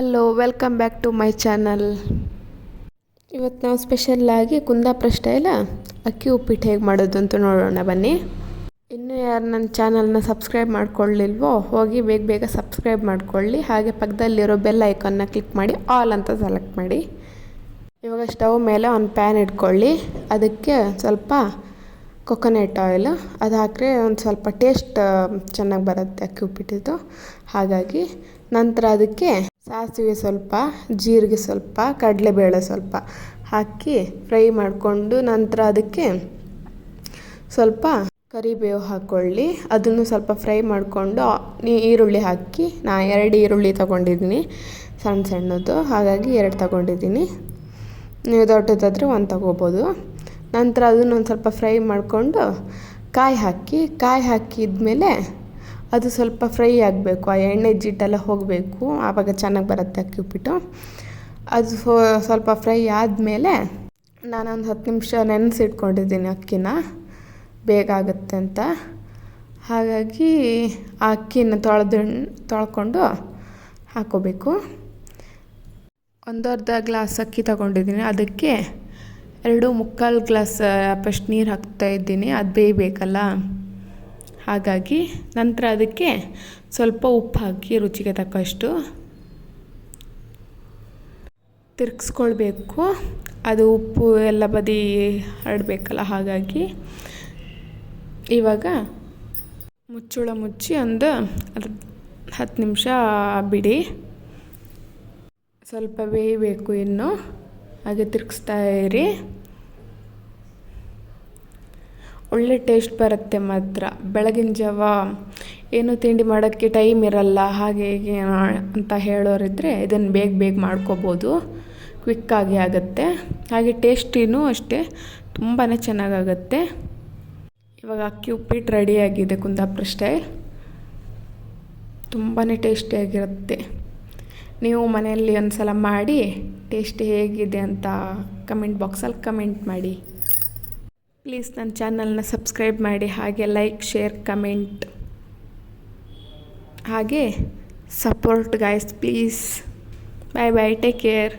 Hello welcome back to my channel ಇವತ್ತು ನಾವು ಸ್ಪೆಷಲ್ಲಾಗಿ ಕುಂದಾಪುರ ಸ್ಟೈಲ ಅಕ್ಕಿ ಉಪ್ಪಿಟ್ಟು ಹೇಗೆ ಮಾಡೋದು ಅಂತ ನೋಡೋಣ, ಬನ್ನಿ. ಇನ್ನೂ ಯಾರು ನನ್ನ ಚಾನಲ್ನ ಸಬ್ಸ್ಕ್ರೈಬ್ ಮಾಡ್ಕೊಳ್ಳಿಲ್ವೋ, ಹೋಗಿ ಬೇಗ ಬೇಗ ಸಬ್ಸ್ಕ್ರೈಬ್ ಮಾಡ್ಕೊಳ್ಳಿ. ಹಾಗೆ ಪಕ್ಕದಲ್ಲಿರೋ ಬೆಲ್ ಐಕನ್ನ ಕ್ಲಿಕ್ ಮಾಡಿ ಆಲ್ ಅಂತ ಸೆಲೆಕ್ಟ್ ಮಾಡಿ. ಇವಾಗ ಸ್ಟವ್ ಮೇಲೆ ಒಂದು ಪ್ಯಾನ್ ಇಟ್ಕೊಳ್ಳಿ. ಅದಕ್ಕೆ ಸ್ವಲ್ಪ ಕೊಕೊನೆಟ್ ಆಯಿಲ್ ಅದು ಹಾಕಿದ್ರೆ ಒಂದು ಸ್ವಲ್ಪ ಟೇಸ್ಟ್ ಚೆನ್ನಾಗಿ ಬರುತ್ತೆ ಅಕ್ಕಿ ಉಪ್ಪಿಟ್ಟಿದ್ದು. ಹಾಗಾಗಿ ನಂತರ ಅದಕ್ಕೆ ಸಾಸಿವೆ ಸ್ವಲ್ಪ, ಜೀರಿಗೆ ಸ್ವಲ್ಪ, ಕಡಲೆಬೇಳೆ ಸ್ವಲ್ಪ ಹಾಕಿ ಫ್ರೈ ಮಾಡಿಕೊಂಡು ನಂತರ ಅದಕ್ಕೆ ಸ್ವಲ್ಪ ಕರಿಬೇವು ಹಾಕ್ಕೊಳ್ಳಿ ಅದನ್ನು ಸ್ವಲ್ಪ ಫ್ರೈ ಮಾಡಿಕೊಂಡು ನೀ ಈರುಳ್ಳಿ ಹಾಕಿ, ನಾ ಎರಡು ಈರುಳ್ಳಿ ತೊಗೊಂಡಿದ್ದೀನಿ, ಸಣ್ಣ ಸಣ್ಣದು ಹಾಗಾಗಿ ಎರಡು ತಗೊಂಡಿದ್ದೀನಿ. ನೀವು ದೊಡ್ಡದಾದರೆ ಒಂದು ತೊಗೋಬೋದು. ನಂತರ ಅದನ್ನು ಒಂದು ಸ್ವಲ್ಪ ಫ್ರೈ ಮಾಡಿಕೊಂಡು ಕಾಯಿ ಹಾಕಿ, ಕಾಯಿ ಹಾಕಿದ್ಮೇಲೆ ಅದು ಸ್ವಲ್ಪ ಫ್ರೈ ಆಗಬೇಕು. ಆ ಎಣ್ಣೆ ಜಿಟ್ಟೆಲ್ಲ ಹೋಗಬೇಕು. ಆವಾಗ ಚೆನ್ನಾಗಿ ಬರುತ್ತೆ ಅಕ್ಕಿ ಉಪ್ಪಿಟ್ಟು. ಅದು ಸ್ವಲ್ಪ ಫ್ರೈ ಆದಮೇಲೆ ನಾನೊಂದು ಹತ್ತು ನಿಮಿಷ ನೆನೆಸಿಟ್ಕೊಂಡಿದ್ದೀನಿ ಅಕ್ಕಿನ. ಬೇಗ ಆಗುತ್ತೆ ಅಂತ. ಹಾಗಾಗಿ ಆ ಅಕ್ಕಿನ ತೊಳೆದು, ತೊಳ್ಕೊಂಡು ಹಾಕೋಬೇಕು. ಒಂದು ಅರ್ಧ ಗ್ಲಾಸ್ ಅಕ್ಕಿ ತಗೊಂಡಿದ್ದೀನಿ. ಅದಕ್ಕೆ ಎರಡು ಮುಕ್ಕಾಲು ಗ್ಲಾಸ್ ಫಸ್ಟ್ ನೀರು ಹಾಕ್ತಾ ಇದ್ದೀನಿ. ಅದು ಬೇಯಬೇಕಲ್ಲ? ಹಾಗಾಗಿ ನಂತರ ಅದಕ್ಕೆ ಸ್ವಲ್ಪ ಉಪ್ಪು ಹಾಕಿ ರುಚಿಗೆ ತಕ್ಕಷ್ಟು ತಿರ್ಗಿಸ್ಕೊಳ್ಬೇಕು. ಅದು ಉಪ್ಪು ಎಲ್ಲ ಬದಿ ಹರಡಬೇಕಲ್ಲ ಹಾಗಾಗಿ ಇವಾಗ ಮುಚ್ಚುಳ ಮುಚ್ಚಿ ಒಂದು ಹತ್ತು ನಿಮಿಷ ಬಿಡಿ. ಸ್ವಲ್ಪ ಬೇಯಬೇಕು ಇನ್ನು. ಹಾಗೆ ತಿರ್ಗಿಸ್ತಾ ಇರಿ. ಒಳ್ಳೆ ಟೇಸ್ಟ್ ಬರುತ್ತೆ ಮಾತ್ರ. ಬೆಳಗಿನ ಜಾವ ಏನು ತಿಂಡಿ ಮಾಡೋಕ್ಕೆ ಟೈಮ್ ಇರಲ್ಲ, ಹಾಗೆ ಹೀಗೆ ಅಂತ ಹೇಳೋರಿದ್ದರೆ ಇದನ್ನು ಬೇಗ ಬೇಗ ಮಾಡ್ಕೋಬೋದು. ಕ್ವಿಕ್ಕಾಗಿ ಆಗುತ್ತೆ. ಹಾಗೆ ಟೇಸ್ಟಿನೂ ಅಷ್ಟೇ ತುಂಬಾ ಚೆನ್ನಾಗಾಗತ್ತೆ. ಇವಾಗ ಅಕ್ಕಿ ಉಪ್ಪಿಟ್ಟು ರೆಡಿಯಾಗಿದೆ ಕುಂದಾಪುರ ಸ್ಟೈಲ್ ತುಂಬಾ ಟೇಸ್ಟಿಯಾಗಿರುತ್ತೆ ನೀವು ಮನೆಯಲ್ಲಿ ಒಂದು ಸಲ ಮಾಡಿ ಟೇಸ್ಟ್ ಹೇಗಿದೆ ಅಂತ ಕಮೆಂಟ್ ಬಾಕ್ಸಲ್ಲಿ ಕಮೆಂಟ್ ಮಾಡಿ. ಪ್ಲೀಸ್ ನನ್ನ ಚಾನಲ್ನ ಸಬ್ಸ್ಕ್ರೈಬ್ ಮಾಡಿ, ಹಾಗೆ ಲೈಕ್ ಶೇರ್ ಕಮೆಂಟ್ ಹಾಗೆ support guys please bye bye take care